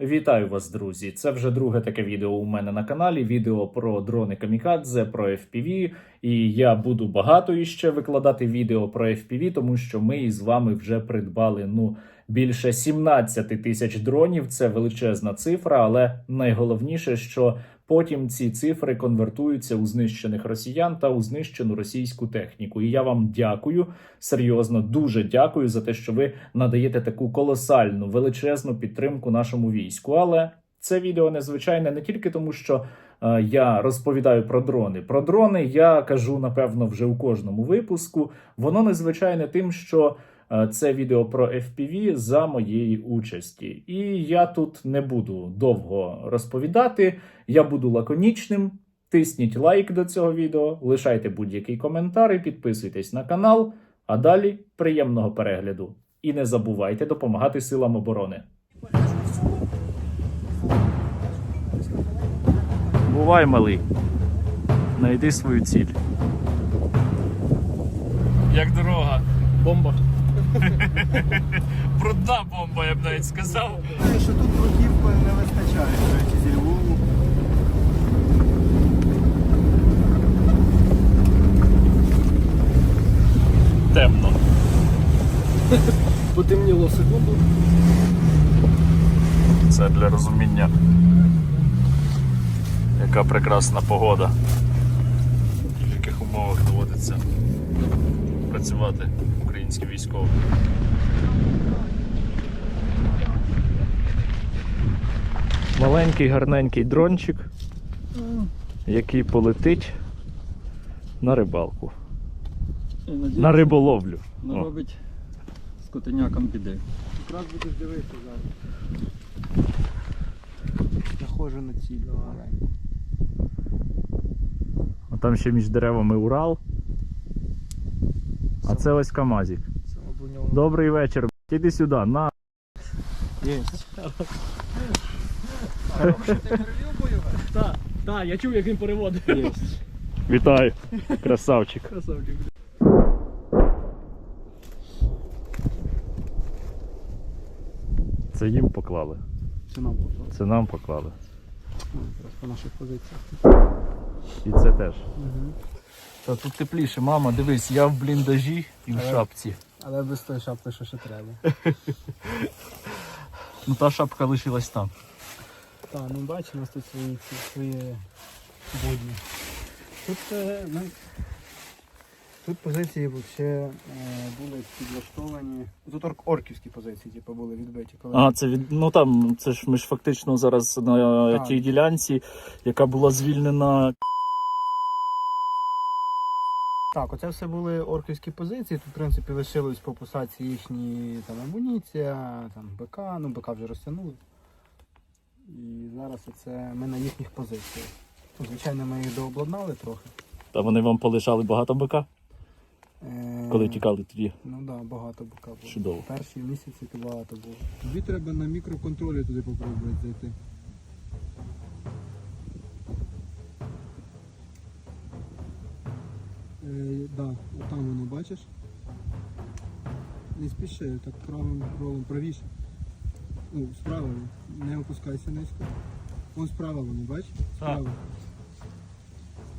Вітаю вас, друзі! Це вже друге таке відео у мене на каналі. Відео про дрони Камікадзе, про FPV. І я буду багато іще викладати відео про FPV, тому що ми із вами вже придбали ну більше 17 тисяч дронів. Це величезна цифра, але найголовніше, що потім ці цифри конвертуються у знищених росіян та у знищену російську техніку. І я вам дякую серйозно, дуже дякую за те, що ви надаєте таку колосальну величезну підтримку нашому війську. Але це відео незвичайне не тільки тому, що я розповідаю про дрони. Про дрони я кажу напевно вже у кожному випуску. Воно незвичайне тим, що е, це відео про FPV за моєї участі. І я тут не буду довго розповідати. Я буду лаконічним. Тисніть лайк до цього відео, лишайте будь-який коментар і підписуйтесь на канал. А далі приємного перегляду. І не забувайте допомагати силам оборони. Бувай, малий. Найди свою ціль. Як дорога. Бомба. Брудна бомба, я б навіть сказав. Що тут бруківки не вистачає, зі Львову. Темно. Потемніло секунду. Це для розуміння, яка прекрасна погода. В яких умовах доводиться працювати українським військовим. Маленький гарненький дрончик, який полетить на рибалку. На риболовлю. О. робить скотинякам біди. Якраз будеш дивитися зараз. Заходжу на ціль там ще між деревами Урал. А це ось Камазік. Добрий вечір. Іди сюди, на. є. Так, так, я чув, як він переводив. Є. Вітаю, красавчик. Красавчик. Це їм поклали. Це нам попало. Це нам поклали. Ну, якраз по наших позиціях. І це теж. Угу. Та тут тепліше, мама, дивись, я в бліндажі і в шапці. Але без тої шапки, що ще треба. Ну та шапка лишилась там. Так, ну бачиш, у нас тут свої, ці- свої будні. Тут, е, ну, тут позиції взагалі е, були підлаштовані. Тут орк- орківські позиції, типу, були відбиті. Коли А, це від. Ну там, це ж ми ж фактично зараз на Так. тій ділянці, яка була звільнена. Так, оце все були орківські позиції. Тут, в принципі, лишилось по посадці їхні там амуніція, там БК, ну БК вже розтягнули. І зараз оце ми на їхніх позиціях. Ну, Звичайно, ми їх дообладнали трохи. Та вони вам полишали багато бика, Е, коли тікали тоді. Ну так, да, багато БК було. Чудово. Перші місяці то багато було. Тобі треба на мікроконтролі туди попробувати зайти. Е, да, отам воно бачиш. Не спіши, так правим кролом правіше. Ну, справа, не опускайся низько. Вон справа воно, бачиш? Справа.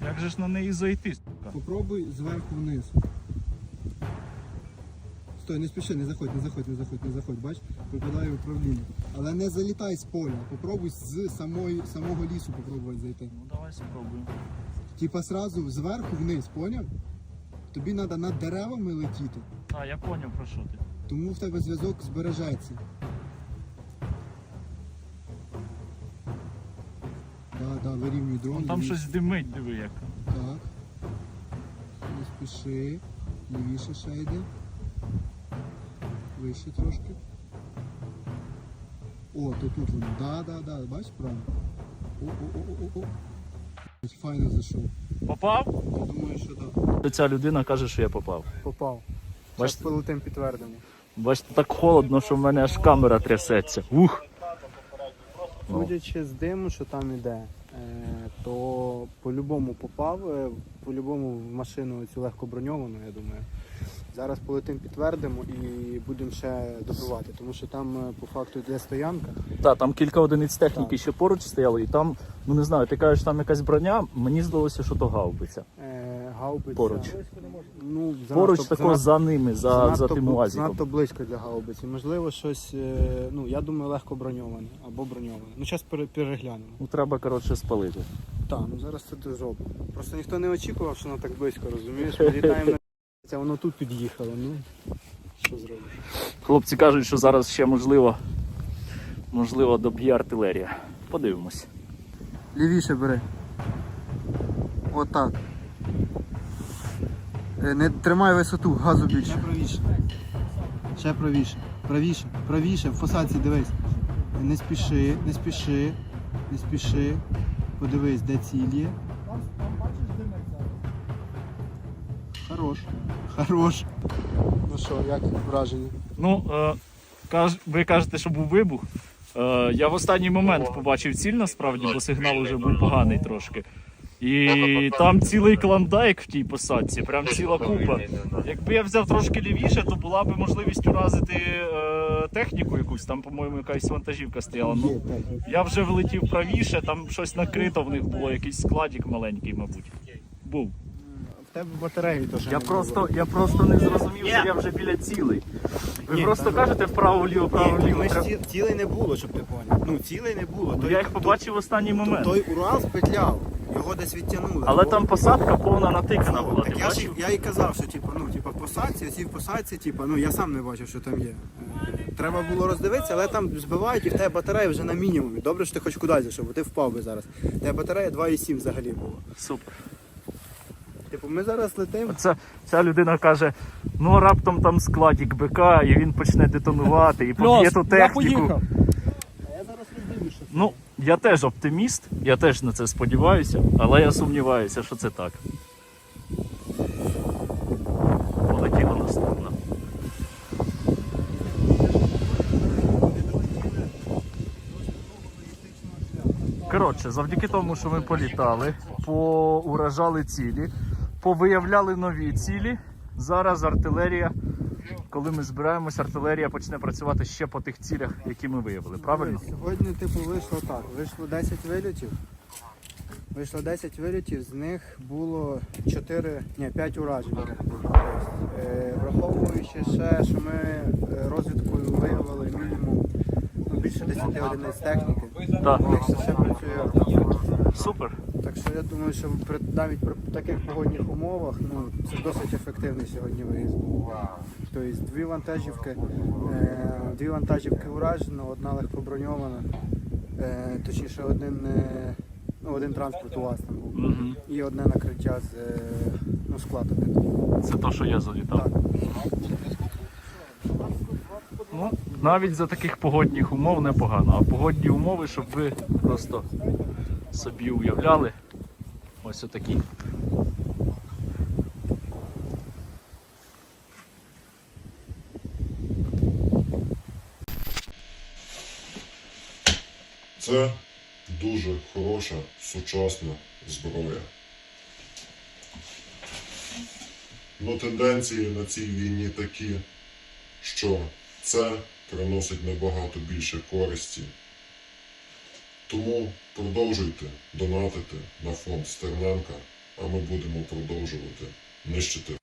Як же ж на неї зайти? Попробуй зверху вниз. Стой, не спіши, не заходь, не заходь, не заходь, не заходь, бач, випадає управління. Але не залітай з поля, попробуй з самої, самого лісу попробувати зайти. Ну давай спробуємо. Типа сразу зверху вниз, поняв? Тобі треба над деревами летіти, А, я зрозумів про що ти. тому в тебе зв'язок збережеться. Да, да, вирівнюй дрон. Вон там щось димить, диви як. Так. Не спіши. Лівіше ще йде. Вище трошки. О, то тут воно. Да, да, да. Бачиш правильно? О, о, о, о, о, о. Файно зайшов. Попав? Я думаю, що так. Ця людина каже, що я попав. Попав. Зараз Бачите? полетим підтвердимо. Бачите, так холодно, що в мене аж камера трясеться. Ух! Ну. Судячи з диму, що там іде, е, то по-любому попав, е, по-любому в машину цю легко броньовану, я думаю. Зараз полетим підтвердимо і будемо ще добивати, тому що там е, по факту йде стоянка. Так, там кілька одиниць техніки Так. ще поруч стояли, і там, ну не знаю, ти кажеш, там якась броня, мені здалося, що то гаубиця. Е, гаубиця. Поруч. Ну, Поруч занадто- такого занадто- за ними, за, за тим уазиком. Занадто близько для гаубиці. Можливо, щось, е, ну я думаю, легко броньоване або броньоване. Ну, зараз переглянемо. Ну треба, коротше, спалити. Так, ну зараз це дуже зробимо. Просто ніхто не очікував, що воно так близько, розумієш? Ми літаємо це воно тут під'їхало. Ну що зробиш? Хлопці кажуть, що зараз ще можливо, можливо, доб'є артилерія. Подивимось. Лівіше бери. Отак. Е, Не тримай висоту, газу більше. Ще правіше. Ще правіше. Правіше, правіше, в фасаці дивись. Не спіши, не спіши, не спіши. Подивись, де ціль є. Хорош. Хорош. Ну що, як враження? Ну, е, ви кажете, що був вибух. Е, я в останній момент побачив ціль насправді, бо сигнал вже був поганий трошки. І там цілий клондайк в тій посадці, прям ціла купа. Якби я взяв трошки лівіше, то була б можливість уразити е, техніку якусь. Там, по-моєму, якась вантажівка стояла. Ну, я вже влетів правіше, там щось накрито в них було, якийсь складик маленький, мабуть. Був. Тебе батареї теж. Я не просто, було. я просто не зрозумів, що я вже біля цілей. Ви Ні, просто кажете вправо-ліво, вправо-ліво. цілей не було, щоб ти поняв. Ну, цілей не було. Ну, Той- Я їх побачив в останній момент. Той Урал спетляв, його десь відтягнули. Але Бо- там посадка повна натикана була, ти я, ж, я і казав, що типу, ну, типу, посадці, оці в посадці, типу, ну я сам не бачив, що там є. Е, Треба було роздивитися, але там збивають і в тебе батарея вже на мінімумі. Добре, що ти хоч кудись зайшов, бо ти впав би зараз. У тебе батарея 2,7 взагалі була. Супер. Типу, ми зараз летимо. Оце, ця людина каже: ну а раптом там складік БК, і він почне детонувати, і поб'є ту я техніку. поїхав. Ну, я теж оптиміст, я теж на це сподіваюся, але я сумніваюся, що це так. Полетіла наступна. Коротше, завдяки тому, що ми політали, поуражали цілі, повиявляли нові цілі. Зараз артилерія, коли ми збираємось, артилерія почне працювати ще по тих цілях, які ми виявили. Правильно? Сьогодні, типу, вийшло так. Вийшло 10 вильотів. Вийшло 10 вильотів, з них було 4, ні, 5 уражень. Е, враховуючи ще, що ми е, розвідкою виявили мінімум ну, більше 10 одиниць техніки. Так. Ще працює. Супер. Так що я думаю, що при, навіть при таких погодних умовах ну, це досить ефективний сьогодні виїзд. Тобто дві вантажівки, е, дві вантажівки уражено, одна легко броньована, е, точніше один, е, ну, один транспорт у вас там був. Мгм. І одне накриття з е, ну, складу. Це то, що я завітав. Так. Ну, навіть за таких погодних умов непогано. А погодні умови, щоб ви просто собі уявляли. Ось отакі. Це дуже хороша сучасна зброя. Но тенденції на цій війні такі, що це приносить набагато більше користі. Тому продовжуйте донатити на фонд Стерненка, а ми будемо продовжувати нищити